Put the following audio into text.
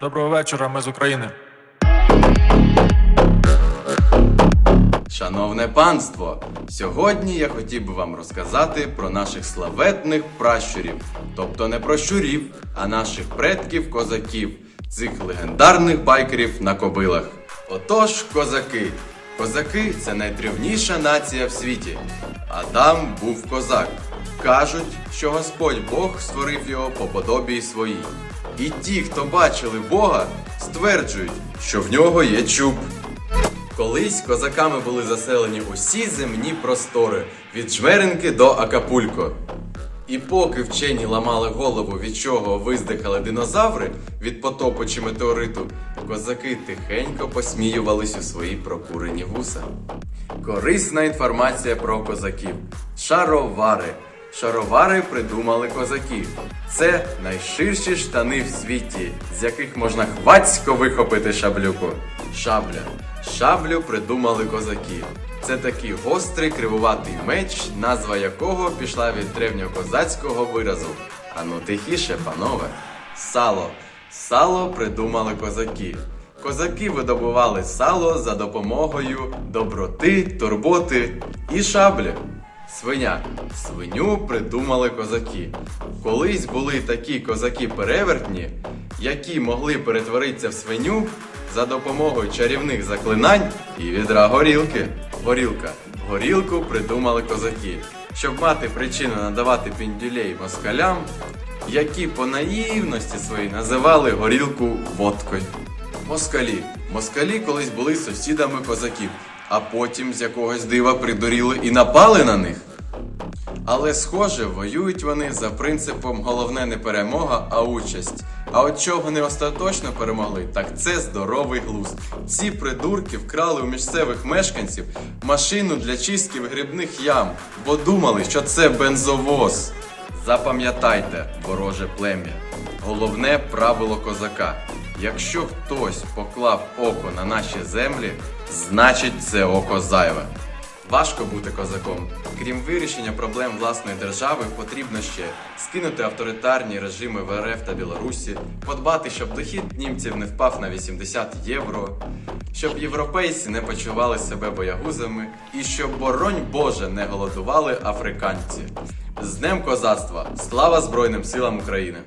Доброго вечора, ми з України. Шановне панство, сьогодні я хотів би вам розказати про наших славетних пращурів, тобто не про щурів, а наших предків козаків, цих легендарних байкерів на кобилах. Отож, козаки. Козаки це найдревніша нація в світі. Адам був козак. Кажуть, що Господь Бог створив його по подобії своїй. І ті, хто бачили Бога, стверджують, що в нього є чуб. Колись козаками були заселені усі земні простори від Жмеринки до Акапулько. І поки вчені ламали голову, від чого виздихали динозаври від потопу чи метеориту, козаки тихенько посміювались у свої прокурені вуса. Корисна інформація про козаків. Шаровари. Шаровари придумали козаки. Це найширші штани в світі, з яких можна хвацько вихопити шаблюку. Шабля. Шаблю придумали козаки. Це такий гострий кривуватий меч, назва якого пішла від древньокозацького виразу. Ану тихіше, панове. Сало. Сало придумали козаки. Козаки видобували сало за допомогою доброти, турботи і шаблі. Свиня. Свиню придумали козаки. Колись були такі козаки-перевертні, які могли перетворитися в свиню за допомогою чарівних заклинань і відра горілки. Горілка. Горілку придумали козаки, щоб мати причину надавати піндюлей москалям, які по наївності своїй називали горілку водкою. Москалі. Москалі колись були сусідами козаків, а потім з якогось дива придуріли і напали на них. Але, схоже, воюють вони за принципом головне не перемога, а участь. А от чого вони остаточно перемогли, так це здоровий глузд. Ці придурки вкрали у місцевих мешканців машину для чистки вигрібних ям, бо думали, що це бензовоз. Запам'ятайте, вороже плем'я, головне правило козака. Якщо хтось поклав око на наші землі, значить це око зайве. Важко бути козаком. Крім вирішення проблем власної держави, потрібно ще скинути авторитарні режими в РФ та Білорусі, подбати, щоб дохід німців не впав на 80 євро, щоб європейці не почували себе боягузами і щоб, боронь Боже, не голодували африканці. З Днем козацтва! Слава Збройним силам України!